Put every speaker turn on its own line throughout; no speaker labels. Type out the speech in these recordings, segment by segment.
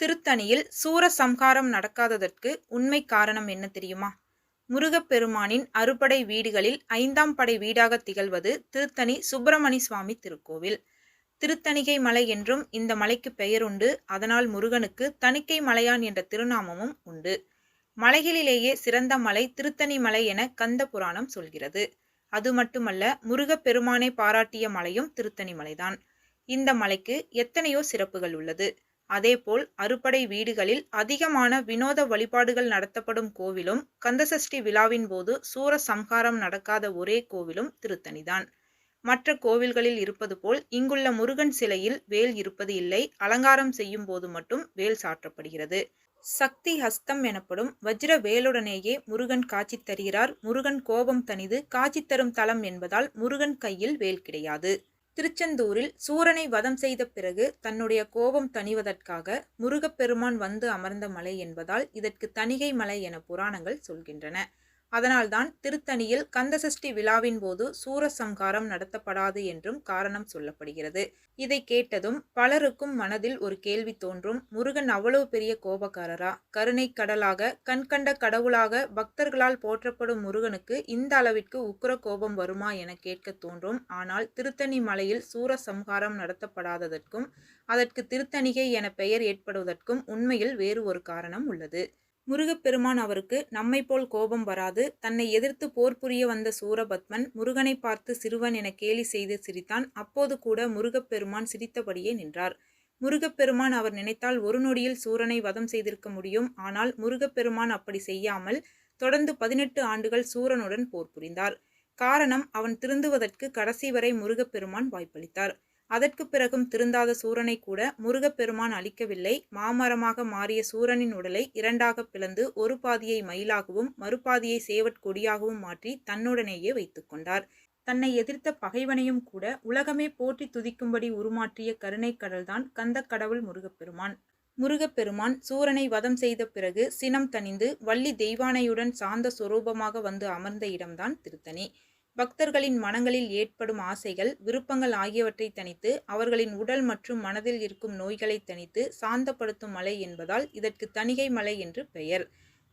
திருத்தணியில் சூரசம்ஹாரம் நடக்காததற்கு உண்மை காரணம் என்ன தெரியுமா? முருகப்பெருமானின் அறுபடை வீடுகளில் ஐந்தாம் படை வீடாக திகழ்வது திருத்தணி சுப்பிரமணி சுவாமி திருக்கோவில். திருத்தணிகை மலை என்றும் இந்த மலைக்கு பெயருண்டு அதனால் முருகனுக்கு தணிக்கை மலையான் என்ற திருநாமமும் உண்டு. மலைகளிலேயே சிறந்த மலை திருத்தணி மலை என கந்த புராணம் சொல்கிறது. அது மட்டுமல்ல முருகப்பெருமானை பாராட்டிய மலையும் திருத்தணி மலைதான். இந்த மலைக்கு எத்தனையோ சிறப்புகள் உள்ளது. அதேபோல் அறுபடை வீடுகளில் அதிகமான வினோத வழிபாடுகள் நடத்தப்படும் கோவிலும் கந்தசஷ்டி விழாவின் போது சூர சம்ஹாரம் நடக்காத ஒரே கோவிலும் திருத்தணிதான். மற்ற கோவில்களில் இருப்பது போல் இங்குள்ள முருகன் சிலையில் வேல் இருப்பது இல்லை அலங்காரம் செய்யும் போது மட்டும் வேல் சாற்றப்படுகிறது. சக்தி ஹஸ்தம் எனப்படும் வஜ்ர வேலுடனேயே முருகன் காட்சி தருகிறார். முருகன் கோபம் தனிது காட்சி தரும் தலம் என்பதால் முருகன் கையில் வேல் கிடையாது. திருச்செந்தூரில் சூரனை வதம் செய்த பிறகு தன்னுடைய கோபம் தணிவதற்காக முருகப்பெருமான் வந்து அமர்ந்த மலை என்பதால் இதற்கு தணிகை மலை என புராணங்கள் சொல்கின்றன. அதனால்தான் திருத்தணியில் கந்தசஷ்டி விழாவின் போது சூரசம்காரம் நடத்தப்படாது என்றும் காரணம் சொல்லப்படுகிறது. இதை கேட்டதும் பலருக்கும் மனதில் ஒரு கேள்வி தோன்றும் முருகன் அவ்வளவு பெரிய கோபக்காரரா? கருணை கடலாக கண்கண்ட கடவுளாக பக்தர்களால் போற்றப்படும் முருகனுக்கு இந்த அளவிற்கு உக்கிர கோபம் வருமா என கேட்க தோன்றும். ஆனால் திருத்தணி மலையில் சூரசம்ஹாரம் நடத்தப்படாததற்கும் அதற்கு திருத்தணிகை என பெயர் ஏற்படுவதற்கும் உண்மையில் வேறு ஒரு காரணம் உள்ளது. முருகப்பெருமான் அவருக்கு நம்மை போல் கோபம் வராது. தன்னை எதிர்த்து போர் புரிய வந்த சூரபத்மன் முருகனை பார்த்து சிறுவன் என கேலி செய்து சிரித்தான். அப்போது கூட முருகப்பெருமான் சிரித்தபடியே நின்றார். முருகப்பெருமான் அவர் நினைத்தால் ஒரு நொடியில் சூரனை வதம் செய்திருக்க முடியும். ஆனால் முருகப்பெருமான் அப்படி செய்யாமல் தொடர்ந்து பதினெட்டு ஆண்டுகள் சூரனுடன் போர் புரிந்தார். காரணம் அவன் திருந்துவதற்கு கடைசி வரை முருகப்பெருமான் வாய்ப்பளித்தார். அதற்கு பிறகும் திருந்தாத சூரனை கூட முருகப்பெருமான் அழிக்கவில்லை. மாமரமாக மாறிய சூரனின் உடலை இரண்டாக பிளந்து ஒரு பாதியை மயிலாகவும் மறுபாதியை சேவற்கொடியாகவும் மாற்றி தன்னுடனேயே வைத்துக்கொண்டார் தன்னை எதிர்த்த பகைவனையும் கூட உலகமே போற்றி துதிக்கும்படி உருமாற்றிய கருணை கடல்தான் கந்த கடவுள் முருகப்பெருமான். முருகப்பெருமான் சூரனை வதம் செய்த பிறகு சினம் தணிந்து வள்ளி தெய்வானையுடன் சாந்த சுரூபமாக வந்து அமர்ந்த இடம்தான் திருத்தணி. பக்தர்களின் மனங்களில் ஏற்படும் ஆசைகள் விருப்பங்கள் ஆகியவற்றை தணித்து அவர்களின் உடல் மற்றும் மனதில் இருக்கும் நோய்களை தணித்து சாந்தப்படுத்தும் மலை என்பதால் இதற்கு தணிகை மலை என்று பெயர்.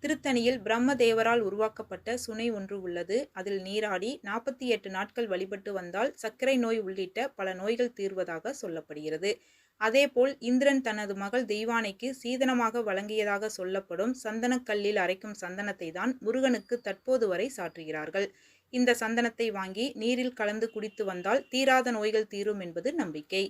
திருத்தணியில் பிரம்மதேவரால் உருவாக்கப்பட்ட சுனை ஒன்று உள்ளது. அதில் நீராடி நாற்பத்தி எட்டு நாட்கள் வழிபட்டு வந்தால் சர்க்கரை நோய் உள்ளிட்ட பல நோய்கள் தீர்வதாக சொல்லப்படுகிறது. அதேபோல் இந்திரன் தனது மகள் தெய்வானைக்கு சீதனமாக வழங்கியதாக சொல்லப்படும் சந்தனக்கல்லில் அரைக்கும் சந்தனத்தை தான் முருகனுக்கு தற்போது வரை சாற்றுகிறார்கள். இந்த சந்தனத்தை வாங்கி நீரில் கலந்து குடித்து வந்தால் தீராத நோய்கள் தீரும் என்பது நம்பிக்கை.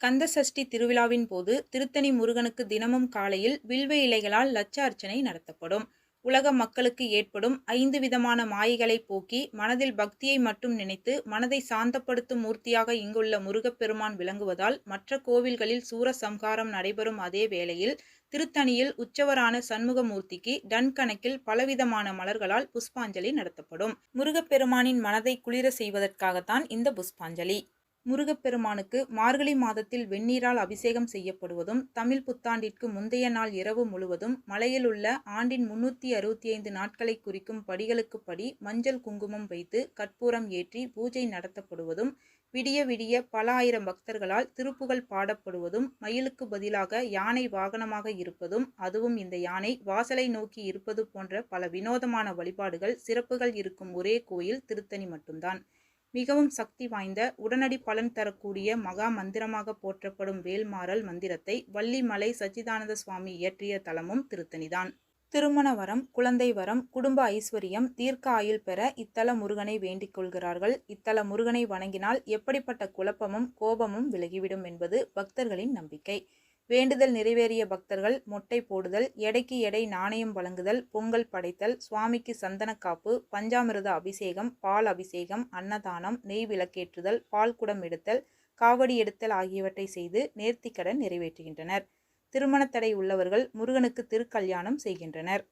கந்த சஷ்டி திருவிழாவின் போது திருத்தணி முருகனுக்கு தினமும் காலையில் வில்வ இலைகளால் லட்ச அர்ச்சனை நடத்தப்படும். உலக மக்களுக்கு ஏற்படும் ஐந்து விதமான மாயைகளை போக்கி மனதில் பக்தியை மட்டும் நினைத்து மனதை சாந்தப்படுத்தும் மூர்த்தியாக இங்குள்ள முருகப்பெருமான் விளங்குவதால் மற்ற கோவில்களில் சூரசம்ஹாரம் நடைபெறும் அதே வேளையில் திருத்தணியில் உற்சவரான சண்முகமூர்த்திக்கு டன் கணக்கில் பலவிதமான மலர்களால் புஷ்பாஞ்சலி நடத்தப்படும். முருகப்பெருமானின் மனதை குளிர செய்வதற்காகத்தான் இந்த புஷ்பாஞ்சலி. முருகப்பெருமானுக்கு மார்கழி மாதத்தில் வெந்நீரால் அபிஷேகம் செய்யப்படுவதும் தமிழ் புத்தாண்டிற்கு முந்தைய நாள் இரவு முழுவதும் மலையில் உள்ள ஆண்டின் முன்னூற்றி அறுபத்தி ஐந்து நாட்களை குறிக்கும் படிகளுக்கு படி மஞ்சள் குங்குமம் வைத்து கற்பூரம் ஏற்றி பூஜை நடத்தப்படுவதும் விடிய விடிய பல ஆயிரம் பக்தர்களால் திருப்புகள் பாடப்படுவதும் மயிலுக்கு பதிலாக யானை வாகனமாக இருப்பதும் அதுவும் இந்த யானை வாசலை நோக்கி இருப்பது போன்ற பல வினோதமான வழிபாடுகள் சிறப்புகள் இருக்கும் ஒரே கோயில் திருத்தணி மட்டும்தான். மிகவும் சக்தி வாய்ந்த உடனடி பலன் தரக்கூடிய மகா மந்திரமாக போற்றப்படும் வேல்மாறல் மந்திரத்தை வள்ளிமலை சச்சிதானந்த சுவாமி இயற்றிய தலமும் திருத்தணிதான். திருமண வரம் குழந்தை வரம் குடும்ப ஐஸ்வர்யம் தீர்க்க ஆயுள் பெற இத்தல முருகனை வேண்டிக் கொள்கிறார்கள். இத்தல முருகனை வணங்கினால் எப்படிப்பட்ட குழப்பமும் கோபமும் விலகிவிடும் என்பது பக்தர்களின் நம்பிக்கை. வேண்டுதல் நிறைவேறிய பக்தர்கள் மொட்டை போடுதல் எடைக்கு எடை நாணயம் வழங்குதல் பொங்கல் படைத்தல் சுவாமிக்கு சந்தனக்காப்பு பஞ்சாமிரத அபிஷேகம் பால் அபிஷேகம் அன்னதானம் நெய் விளக்கேற்றுதல் பால் குடம் எடுத்தல் காவடி எடுத்தல் ஆகியவற்றை செய்து நேர்த்திக்கடன் நிறைவேற்றுகின்றனர். திருமணத்தடை உள்ளவர்கள் முருகனுக்கு திருக்கல்யாணம் செய்கின்றனர்.